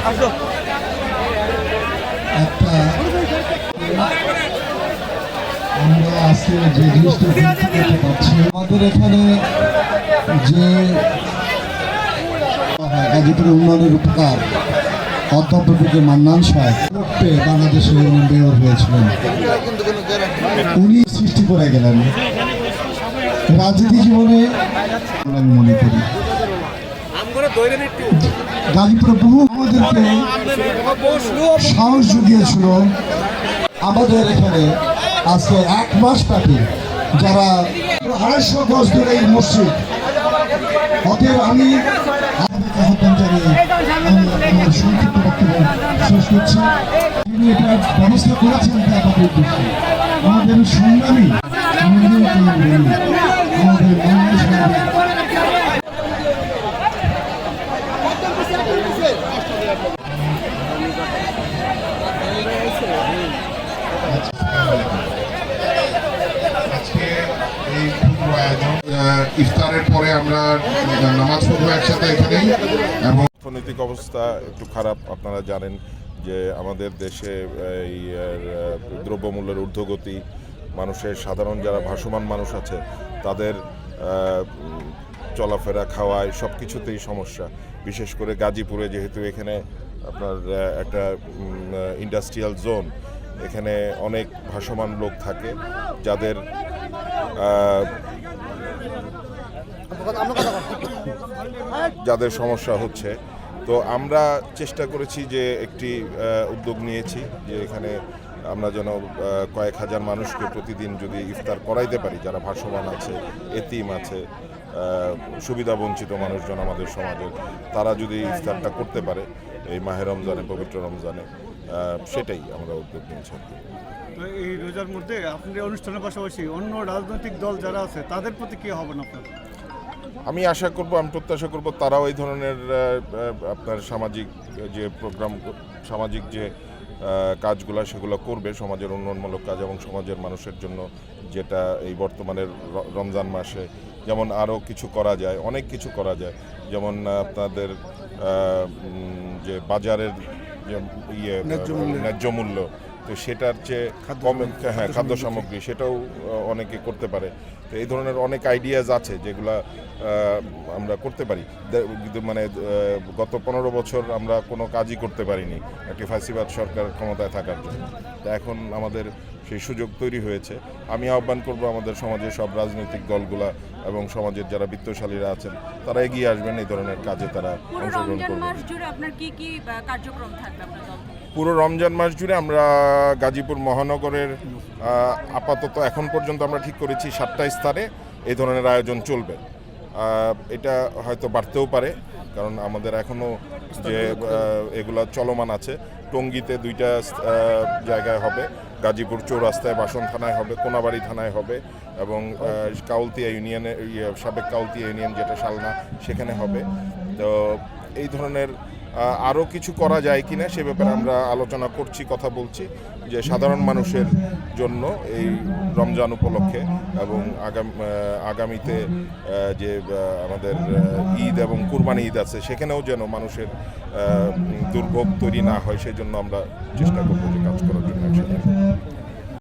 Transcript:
একটা আচ্ছা। আমরা যে জিনিসটা করতে পারছি আমাদের এখানে যে গাজীপুর উন্নয়নের উপকার অধ্যাপককে মান্নান সৃষ্টি করে গেলেন। রাজনীতি জীবনে আমি মনে করি। গাজীপুরে আমাদেরকে সাহস জুগিয়েছিল। আমাদের এখানে আজকে এক মাস ব্যাপী যারা আড়াইশো গজ ধরে এই মসজিদ, অতএব আমি আহ্বান জানিয়ে সংক্ষিপ্ত বক্তব্য শেষ করছি। তিনি এটা ব্যবস্থা করেছেন আমাদের সংগ্রামী আমাদের আমাদের বাংলাদেশ আজকে এই ক্ষুদ্র আয়োজন আহ, ইফতারের পরে আমরা নামাজ পড়ব একসাথে এখানেই এবং অর্থনৈতিক অবস্থা একটু খারাপ, আপনারা জানেন যে আমাদের দেশে এই দ্রব্যমূল্যের ঊর্ধ্বগতি, মানুষের সাধারণ যারা ভাসমান মানুষ আছে, তাদের চলাফেরা, খাওয়ায় সব কিছুতেই সমস্যা। বিশেষ করে গাজীপুরে যেহেতু এখানে আপনার একটা ইন্ডাস্ট্রিয়াল জোন এখানে অনেক ভাসমান লোক থাকে, যাদের যাদের সমস্যা হচ্ছে। তো আমরা চেষ্টা করেছি যে একটি উদ্যোগ নিয়েছি যে এখানে আমরা যেন কয়েক হাজার মানুষকে প্রতিদিন যদি ইফতার করাইতে পারি, যারা ভাসমান আছে, এতিম আছে সুবিধাবঞ্চিত মানুষজন আমাদের সমাজের তারা যদি ইফতারটা করতে পারে, এই মাহে রমজানে, পবিত্র রমজানে সেটাই আমরা উদ্যোগ নিয়েছি এই রোজার মধ্যে আপনাদের অনুষ্ঠানের পাশাপাশি অন্য রাজনৈতিক দল যারা আছে তাদের প্রতি কি হবেন আপনার? আমি আশা করব আমি প্রত্যাশা করব তারাও এই ধরনের আপনার সামাজিক যে প্রোগ্রাম সামাজিক যে কাজগুলো সেগুলো করবে সমাজের উন্নয়নমূলক কাজ এবং সমাজের মানুষের জন্য যেটা এই বর্তমানের রমজান মাসে যেমন আরও কিছু করা যায় অনেক কিছু করা যায়। যেমন আপনাদের যে বাজারের যে ইয়ে ন্যায্য মূল্য তো সেটার যে কম হ্যাঁ খাদ্য সামগ্রী সেটাও অনেকে করতে পারে। তো এই ধরনের অনেক আইডিয়াজ আছে যেগুলা আমরা করতে পারি। মানে গত পনেরো বছর আমরা কোনো কাজই করতে পারিনি। একটি ফাঁসিবাদ সরকার ক্ষমতায় থাকার জন্য। তা এখন আমাদের সেই সুযোগ তৈরি হয়েছে। আমি আহ্বান করব আমাদের সমাজের সব রাজনৈতিক দলগুলা এবং সমাজের যারা বিত্তশালীরা আছেন তারা এগিয়ে আসবেন এই ধরনের কাজে তারা অংশগ্রহণ করবেন? পুরো রমজান মাস জুড়ে আমরা গাজীপুর মহানগরের আপাতত এখন পর্যন্ত আমরা ঠিক করেছি সাতটা স্থানে এই ধরনের আয়োজন চলবে। এটা হয়তো বাড়তেও পারে। কারণ আমাদের এখনও যে এগুলা চলমান আছে টঙ্গিতে দুইটা জায়গায় হবে গাজীপুর চৌরাস্তায় বাসন থানায় হবে কোনাবাড়ি থানায় হবে এবং কাউলতিয়া ইউনিয়নে ইয়ে, সাবেক কাউলতিয়া ইউনিয়ন যেটা শালনা সেখানে হবে। তো এই ধরনের আরও কিছু করা যায় কি না সে ব্যাপারে আমরা আলোচনা করছি, কথা বলছি যে সাধারণ মানুষের জন্য এই রমজান উপলক্ষে এবং আগাম আগামীতে যে আমাদের ঈদ এবং কুরবানি ঈদ আছে, সেখানেও যেন মানুষের দুর্ভোগ তৈরি না হয় সেই জন্য আমরা চেষ্টা করব যে কাজ করার জন্য